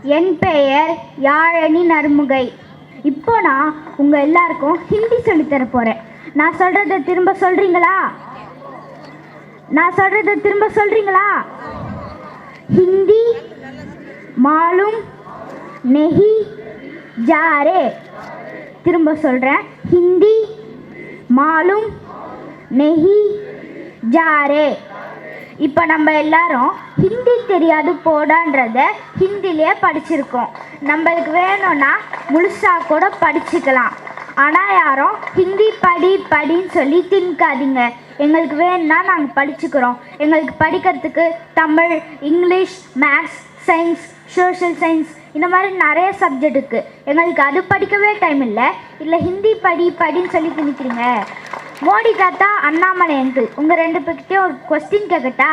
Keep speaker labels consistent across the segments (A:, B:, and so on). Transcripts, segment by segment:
A: என் பெயர் யாழனி நறுமுகை. இப்போ நான் உங்கள் எல்லாருக்கும் ஹிந்தி சொல்லித்தர போகிறேன் நான் சொல்கிறத திரும்ப சொல்கிறீங்களா நான் சொல்கிறத திரும்ப சொல்கிறீங்களா ஹிந்தி மாலும் நெஹி ஜாரே. திரும்ப சொல்கிறேன் ஹிந்தி மாலும் நெஹி ஜாரே. இப்போ நம்ம எல்லாரும் ஹிந்தி தெரியாது போடான்றத ஹிந்திலேயே படிச்சிருக்கோம். நம்மளுக்கு வேணும்னா முழுசாக கூட படிச்சுக்கலாம். ஆனால் யாரும் ஹிந்தி படி படின்னு சொல்லி திணிக்காதீங்க. எங்களுக்கு வேணும்னா நாங்கள் படிச்சுக்கிறோம். எங்களுக்கு படிக்கிறதுக்கு Tamil English maths science social science இந்த மாதிரி நிறைய சப்ஜெக்ட் இருக்குது எங்களுக்கு அது படிக்கவே டைம் இல்லை. இல்லை ஹிந்தி படி படின்னு சொல்லி திணிக்கிறீங்க. மோடி தாத்தா அண்ணாமலை அங்கிள் உங்கள் ரெண்டு பேர்கிட்டே ஒரு கொஸ்டின் கேட்கட்டா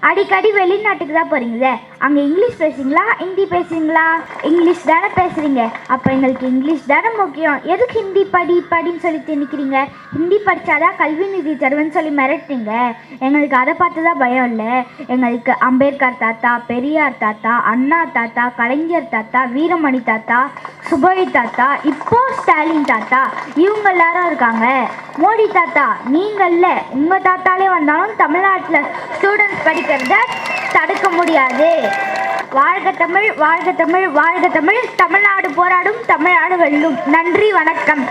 A: அடிக்கடி வெளிநாட்டுக்கு தான் போகிறீங்களே அங்கே இங்கிலீஷ் பேசுறீங்களா? ஹிந்தி பேசுறீங்களா? இங்கிலீஷ் தானே பேசுகிறீங்க அப்போ எங்களுக்கு இங்கிலீஷ் தானே முக்கியம். எதுக்கு ஹிந்தி படி படின்னு சொல்லி திணிக்கிறீங்க? ஹிந்தி படித்தாதான் கல்வி நிதி தருவேன்னு சொல்லி மிரட்டுறீங்க. எங்களுக்கு அதை பார்த்து தான் பயம் இல்லை. எங்களுக்கு அம்பேத்கர் தாத்தா பெரியார் தாத்தா அண்ணா தாத்தா கலைஞர் தாத்தா வீரமணி தாத்தா சுபவி தாத்தா இப்போ ஸ்டாலின் தாத்தா இவங்க எல்லாரும் இருக்காங்க. மோடி தாத்தா நீங்கள் இல்லை. உங்கள் தாத்தாலே வந்தாலும் தமிழ்நாட்டில் ஸ்டூடெண்ட்ஸ் படிக்கிறத தடுக்க முடியாது. வாழ்க தமிழ் வாழ்க தமிழ் வாழ்க தமிழ். தமிழ்நாடு போராடும் தமிழ்நாடு வெல்லும். நன்றி வணக்கம்.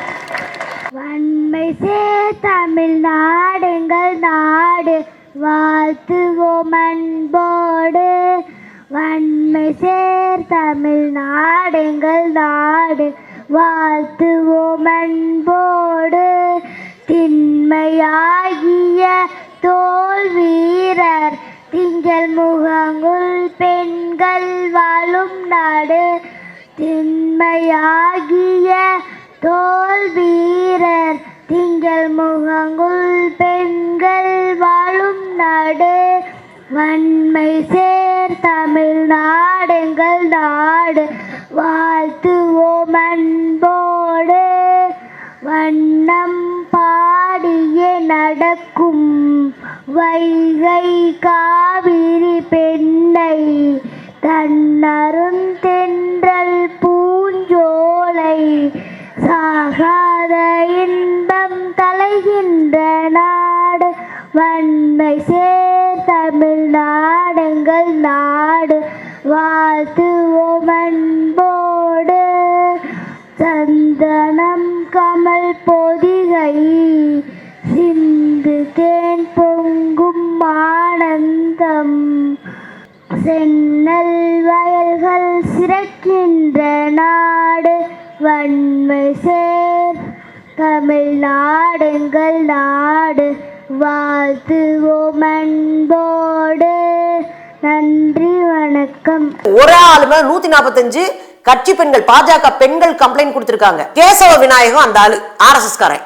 A: வன்மை சே தமிழ்நாடுங்கள் நாடு. வாழ்த்துவோம் அன்போடு. வன்மை சேர் தமிழ்நாடுங்கள் நாடு. வாழ்த்துவோம் அன்போடு. திண்மையாகிய தோல் வீரர் திங்கள் முகங்குள் பெண்கள் வாழும் நாடு. திண்மையாகிய தோல் வீரர். திங்கள் முகங்குள் பெண்கள் வாழும் நாடு. வன்மை சேர் தமிழ் நாடுங்கள் நாடு. வாழ்த்துவோம் அன்போடு வண்ணம் பாடியே நடக்கும். வைகை காவிரி பெண்ணை தன்னரும் தென்றல் பூஞ்சோலை சாகாத இன்பம் தலைகின்ற நாடு. வன்மை சேர் தமிழ் நாடுங்கள் நாடு. வாழ்த்துவோம் அன்போடு. சந்தனம் கமல் பொதிகை சிந்து தேன் பொங்கும் ஆனந்தம். சென்னல் வயல்கள் சிறக்கின்ற நாடு வன்மை சேர். தமிழ்நாடுங்கள் நாடு வாழ்த்துவோம் அன்போடு நன்றி வணக்கம்.
B: ஒரு ஆளு மேல நூத்தி நாற்பத்தஞ்சு கட்சி பெண்கள் பாஜக பெண்கள் கம்ப்ளைண்ட் கொடுத்திருக்காங்க. கேசவ விநாயகம் அந்த ஆளு ஆர்எஸ்எஸ் காரன்.